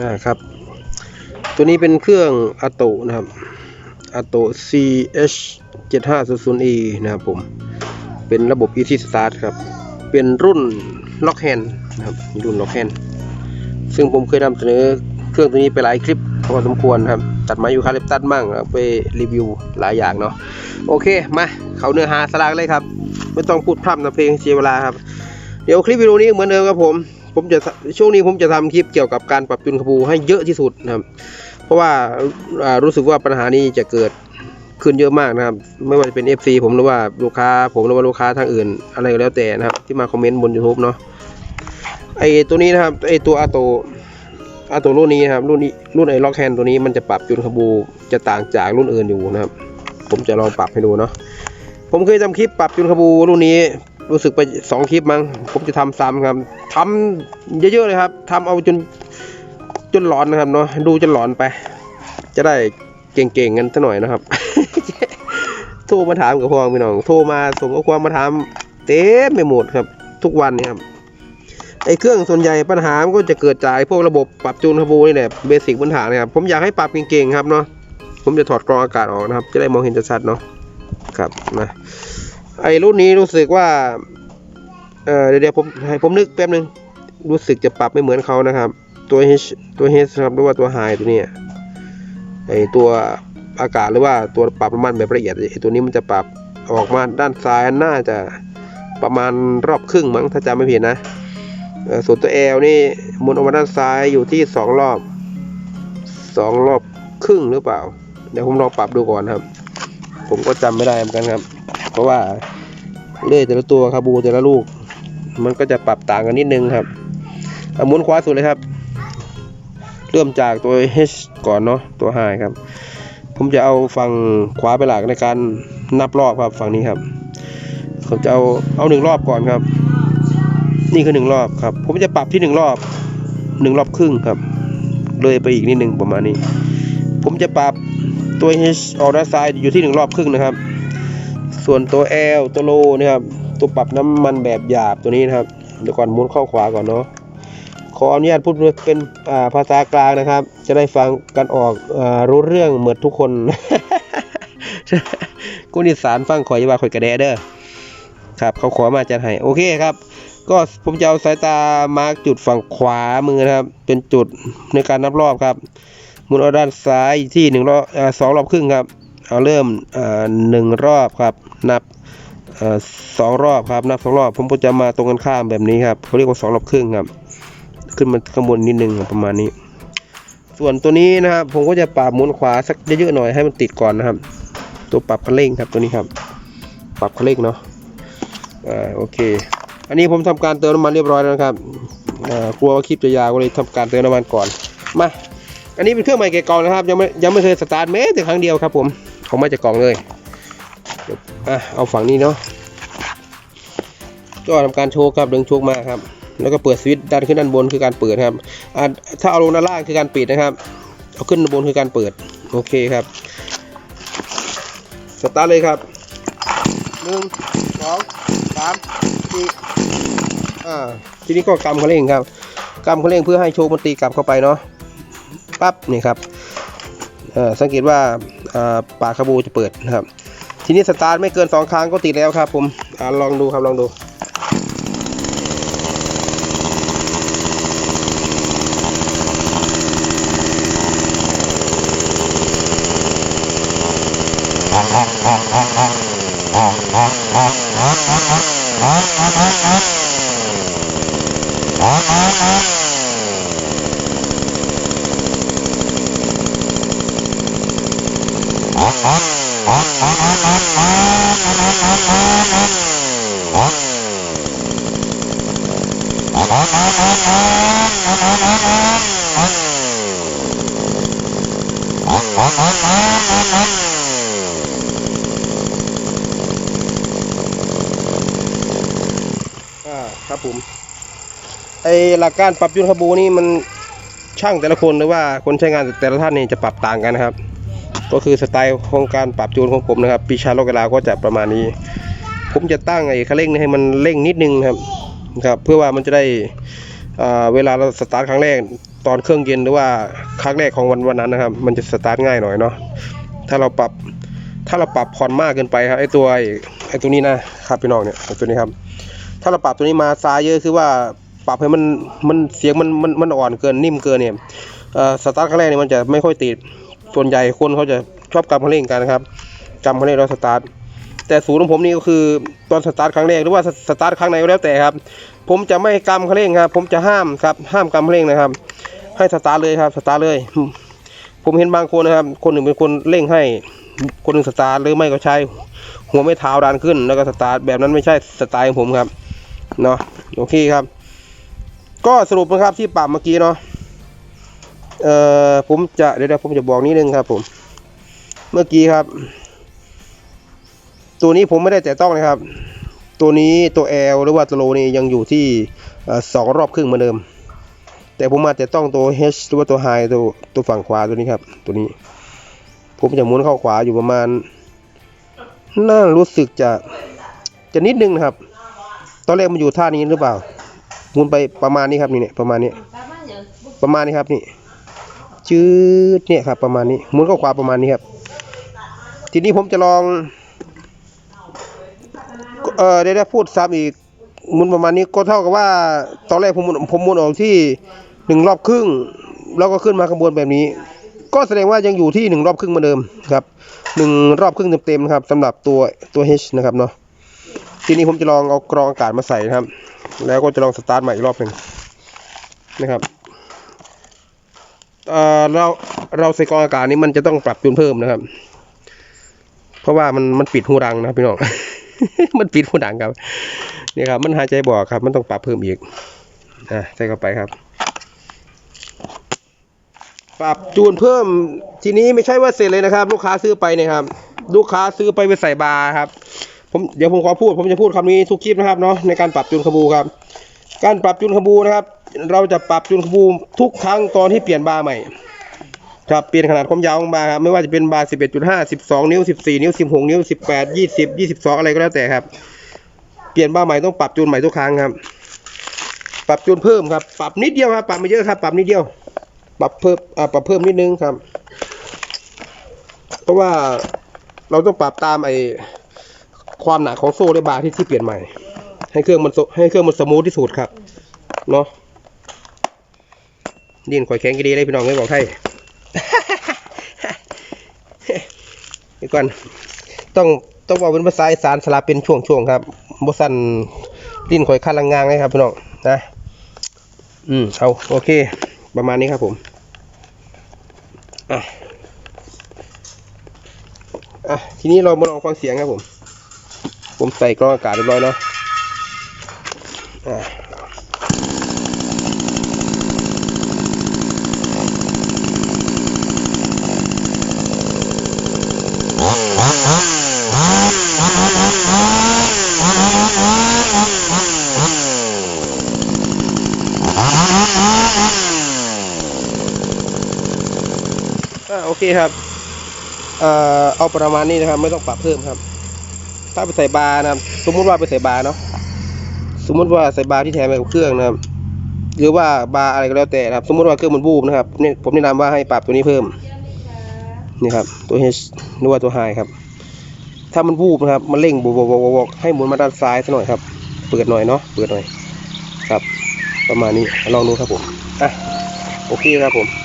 อ่าครับ ตัวนี้เป็นเครื่องอัโตนะครับอัโต CH 7500E นะครับผม เป็นระบบ Easy Start ครับ เป็นรุ่นล็อกแฮนนะครับรุ่นล็อกแฮนซึ่งผมเคยนำเสนอเครื่องตัวนี้ไปหลายคลิปพอสมควรครับ ตัดไม้ยูคาลิปตัสมั่งไปรีวิวหลายอย่างเนาะโอเค มาเขาเนื้อหาสลากเลยครับ ไม่ต้องพูดพร่ำนะเพลงเสียเวลาครับ เดี๋ยวคลิปวิดีโอนี้เหมือนเดิมครับผม ผมจะช่วงนี้ผมจะทำคลิปเกี่ยวกับการปรับจูนขบูให้เยอะที่สุดนะครับ เพราะว่าอ่ารู้สึกว่าปัญหานี้จะเกิดขึ้นเยอะมากนะครับ ไม่ว่าจะเป็น FC ผมหรือว่าลูกค้า ผมหรือว่าลูกค้าทางอื่น อะไรก็แล้วแต่นะครับ ที่มาคอมเมนต์บน YouTube เนาะไอตัวนี้นะครับไอตัวอาโตอาโตรุ่นนี้นะครับรุ่นนี้รุ่นไอล็อกแฮนตัวนี้มันจะปรับจูนขบูจะต่างจากรุ่นอื่นอยู่นะครับ ผมจะลองปรับให้ดูเนาะผมเคยทำคลิปปรับจูนขบูรุ่นนี้ รู้สึกไปสองคลิปมั้งผมจะทำซ้ำครับทำเยอะๆเลยครับทำเอาจนจนหลอนนะครับเนาะดูจนหลอนไป จะได้เก่งๆกันสักหน่อยนะครับ โทรมาถามกับพ่อพี่น้องโทรมาส่งข้อความมาถามเต็มไปหมดครับ ทุกวันนี่ครับไอ้เครื่องส่วนใหญ่ปัญหามันก็จะเกิดจากพวกระบบปรับจูนคาบูนี่แหละเบสิกพื้นฐานนะครับผมอยากให้ปรับเก่งๆครับเนาะผมจะถอดกรองอากาศออกนะครับ จะได้มองเห็นชัดๆเนาะครับนะ ไอ้รุ่นนี้รู้สึกว่า เออเดี๋ยวผมให้ผมนึกแป๊บนึง รู้สึกจะปรับไม่เหมือนเขานะครับ ตัว H ตัว H ครับหรือว่าตัว High ตัวเนี้ยไอ้ตัวอากาศหรือว่าตัวปรับน้ำมันแบบละเอียดไอ้ตัวนี้มันจะปรับออกมาด้านซ้ายน่าจะประมาณรอบครึ่งมั้งถ้าจำไม่ผิดนะส่วนตัว L นี่หมุนออกมาด้านซ้ายอยู่ที่สองรอบสองรอบครึ่งหรือเปล่า เดี๋ยวผมลองปรับดูก่อนครับ ผมก็จำไม่ได้เหมือนกันครับ เพราะว่าเลื่อยแต่ละตัวคาบูแต่ละลูก มันก็จะปรับต่างกันนิดนึงครับเอาหมุนขวาสุดเลยครับ เริ่มจากตัว H ก่อนเนาะตัว H ครับ ผมจะเอาฝั่งขวาไปหลักในการนับรอบครับฝั่งนี้ครับผมจะเอาเอาหนึ่งรอบก่อนครับ นี่คือหนึ่งรอบครับ ผมจะปรับที่หนึ่งรอบหนึ่งรอบครึ่งครับ เลยไปอีกนิดหนึ่งประมาณนี้ ผมจะปรับตัว H ออกด้านซ้ายอยู่ที่หนึ่งรอบครึ่งนะครับ ส่วนตัว L ตัวโลนะครับตัวปรับน้ำมันแบบหยาบตัวนี้นะครับ เดี๋ยวก่อนหมุนเข้าขวาก่อนเนาะขออนุญาตพูดเป็นาภาษากลางนะครับ จะได้ฟังกันออกอรู้เรื่องเหมือนทุกคนกุนิสานฟังขอยอยาว่าข่อยกระแดเด้อครับ เขาขอมาจัดให้โอเคครับ ก็ผมจะเอาสายตามาร์กจุดฝั่งขวามือนะครับ เป็นจุดในการนับรอบครับหมุนเอาด้านซ้ายที่หนึ่งรอบสองรอบครึ่งครับ เอาเริ่มหนึ่งรอบครับ นับสองรอบครับ นับสองรอบ ผมก็จะมาตรงกันข้ามแบบนี้ครับเขาเรียกว่าสองรอบครึ่งครับ ขึ้นมาข้างบนนิดนึงประมาณนี้ ส่วนตัวนี้นะครับ ผมก็จะปรับหมุนขวาสักเยอะๆหน่อยให้มันติดก่อนนะครับ ตัวปรับคันเร่งครับตัวนี้ครับ ปรับคันเร่งเนาะอ่าโอเค อันนี้ผมทำการเติมน้ำมันเรียบร้อยแล้วนะครับกลัวว่าคลิปจะยาวก็เลยทำการเติมน้ำมันก่อนมาอันนี้เป็นเครื่องใหม่แกะกล่องนะครับยังไม่ยังไม่เคยสตาร์ทแม้แต่ครั้งเดียวครับผม เขามาจากกล่องเลยเอะเอาฝั่งนี้เนาะก็ทำการโชว์ครับดึงโชว์มาครับ แล้วก็เปิดสวิตช์ดันขึ้นด้านบนคือการเปิดครับอ่าถ้าเอาลงด้านล่างคือการปิดนะครับ เอาขึ้นบนคือการเปิด โอเคครับสตาร์ทเลยครับหนึ่งสองสามสี่อ่าทีนี้ก็กำคันเร่งครับกำคันเร่งเพื่อให้โชว์มันตีกลับเข้าไปเนาะปั๊บนี่ครับเอ่อสังเกตว่า ปากคาบูจะเปิดนะครับ ทีนี้สตาร์ทไม่เกินสองครั้งก็ติดแล้วครับ ผมอลองดูครับลองดูอ่า ครับผมไอหลักการปรับยุนขบูนี่มันช่างแต่ละคนหรือว่าคนใช้งานแต่ละท่านนี่จะปรับต่างกันนะครับ ก็คือสไตล์ของการปรับจูนของผมนะครับปีชาโลกลาก็จะประมาณนี้ ผมจะตั้งไอ้คันเร่งนี่ให้มันเร่งนิดนึงครับครับ เพื่อว่ามันจะได้เวลาเราสตาร์ทครั้งแรกตอนเครื่องเย็นหรือว่าครั้งแรกของวันวันนั้นนะครับ มันจะสตาร์ทง่ายหน่อยเนาะถ้าเราปรับถ้าเราปรับผ่อนมากเกินไปครับไอตัวไอ้ตัวนี้นะครับพี่น้องเนี่ยไอตัวนี้ครับ ถ้าเราปรับตัวนี้มาซ้ายเยอะคือว่าปรับให้มันมันเสียงมันมันมันอ่อนเกินนิ่มเกินเนี่ยสตาร์ทครั้งแรกเนี่ยมันจะไม่ค่อยติด ส่วนใหญ่คนเขาจะชอบกำคันเร่งกันนะครับกำคันเร่งแล้วสตาร์ทแต่ศูนย์ของผมนี่ก็คือตอนสตาร์ทครั้งแรกหรือว่าสตาร์ทครั้งไหนก็แล้วแต่ครับ ผมจะไม่กำคันเร่งครับ ผมจะห้ามครับ ห้ามกำคันเร่งนะครับ ให้สตาร์ทเลยครับสตาร์ทเลย ผมเห็นบางคนนะครับ คนหนึ่งเป็นคนเร่งให้ คนหนึ่งสตาร์ทหรือไม่ก็ใช้หัวไม่เท้าดันขึ้น แล้วก็สตาร์ทแบบนั้นไม่ใช่สไตล์ของผมครับเนาะโอเคครับ ก็สรุปนะครับที่ปรับเมื่อกี้เนาะ เอ่อผมจะเดี๋ยวผมจะบอกนิดนึงครับ ผม เมื่อกี้ครับ ตัวนี้ผมไม่ได้แต่ต้องนะครับ ตัวนี้ตัว L หรือว่าตัวโลนี่ยังอยู่ที่สองรอบครึ่งเหมือนเดิม แต่ผมมาแต่ต้องตัว H หรือว่าตัว High ตัวตัวฝั่งขวาตัวนี้ครับ ตัวนี้ ผมจะหมุนเข้าขวาอยู่ประมาณน่ารู้สึกจะจะนิดนึงนะครับ ตอนแรกมันอยู่ท่านี้หรือเปล่าหมุนไปประมาณนี้ครับนี่เนี่ยประมาณนี้ประมาณนี้ครับนี่ จืดเนี่ยครับประมาณนี้หมุนเข้าขวาประมาณนี้ครับ ทีนี้ผมจะลองเออได้ได้พูดซ้ำอีกหมุนประมาณนี้ก็เท่ากับว่า ตอนแรกผมหมุนผมหมุนออกที่หนึ่งรอบครึ่ง แล้วก็ขึ้นมาข้างบนแบบนี้ ก็แสดงว่ายังอยู่ที่หนึ่งรอบครึ่งเหมือนเดิมครับหนึ่งรอบครึ่งเต็มๆนะครับสำหรับตัวตัว H นะครับเนาะทีนี้ผมจะลองเอากรองอากาศมาใส่นะครับ แล้วก็จะลองสตาร์ทใหม่อีกรอบหนึ่งนะครับ เอ่อเราเราใส่กรองอากาศนี้มันจะต้องปรับจูนเพิ่มนะครับ เพราะว่ามันมันปิดหูดังนะพี่น้อง มันปิดหูดังครับนี่ครับ มันหายใจบ่อครับ มันต้องปรับเพิ่มอีกอะใส่เข้าไปครับ ปรับจูนเพิ่ม ทีนี้ไม่ใช่ว่าเสร็จเลยนะครับ ลูกค้าซื้อไปนี่ยครับ ลูกค้าซื้อไปไปใส่บาร์ครับ ผมเดี๋ยวผมขอพูด ผมจะพูดคำนี้ทุกคลิปนะครับเนาะในการปรับจูนขบูครับ การปรับจูนขบูนะครับ เราจะปรับจูนขบูทุกครั้งตอนที่เปลี่ยนบาร์ใหม่ครับเปลี่ยนขนาดความยาวของบาร์ครับไม่ว่าจะเป็นบาร์11.5 12 นิ้ว 14 นิ้ว 16 นิ้ว 18 20 22 อะไรก็แล้วแต่ครับ เปลี่ยนบาร์ใหม่ต้องปรับจูนใหม่ทุกครั้งครับ ปรับจูนเพิ่มครับ ปรับนิดเดียวครับ ปรับไม่เยอะครับ ปรับนิดเดียว ปรับเพิ่มอ่าปรับเพิ่มนิดนึงครับ เพราะว่าเราต้องปรับตามไอความหนาของโซ่และบาร์ที่ที่เปลี่ยนใหม่ ให้เครื่องมันให้เครื่องมันสมูทที่สุดครับ เนาะ ดินข่อยแข็งก็ดีเลยพี่น้องไม่บอกให้เดี๋ยวก่อนต้องต้องบอกเป็นภาษาอีสานสลับเป็นช่วงๆครับบสันดินข่อยคันลังงางเลยครับพี่น้องนะอืมเอาโอเค ประมาณนี้ครับผมอะอะทีนี้เรามาลองฟังเสียงครับผม ผมใส่กรองอากาศเรียบร้อยเนาะอะ อ่าโอเคครับเอ่อเอาประมาณนี้นะครับ ไม่ต้องปรับเพิ่มครับ ถ้าไปใส่บาร์นะครับ สมมุติว่าไปใส่บาร์เนาะสมมุติว่าใส่บาร์ที่แถมไปกับเครื่องนะครับหรือว่าบาร์อะไรก็แล้วแต่นะครับ สมมุติว่าเครื่องมันบูบนะครับเนี่ยผมแนะนำว่าให้ปรับตัวนี้เพิ่มนี่ครับ ตัว H หรือว่าตัว High ครับ ถ้ามันบูบนะครับ มันเร่งบวบวบวกบวกให้หมุนมาด้านซ้ายสักหน่อยครับ เปิดหน่อยเนาะเปิดหน่อยครับ ประมาณนี้ลองดูครับผมอะโอเคครับผม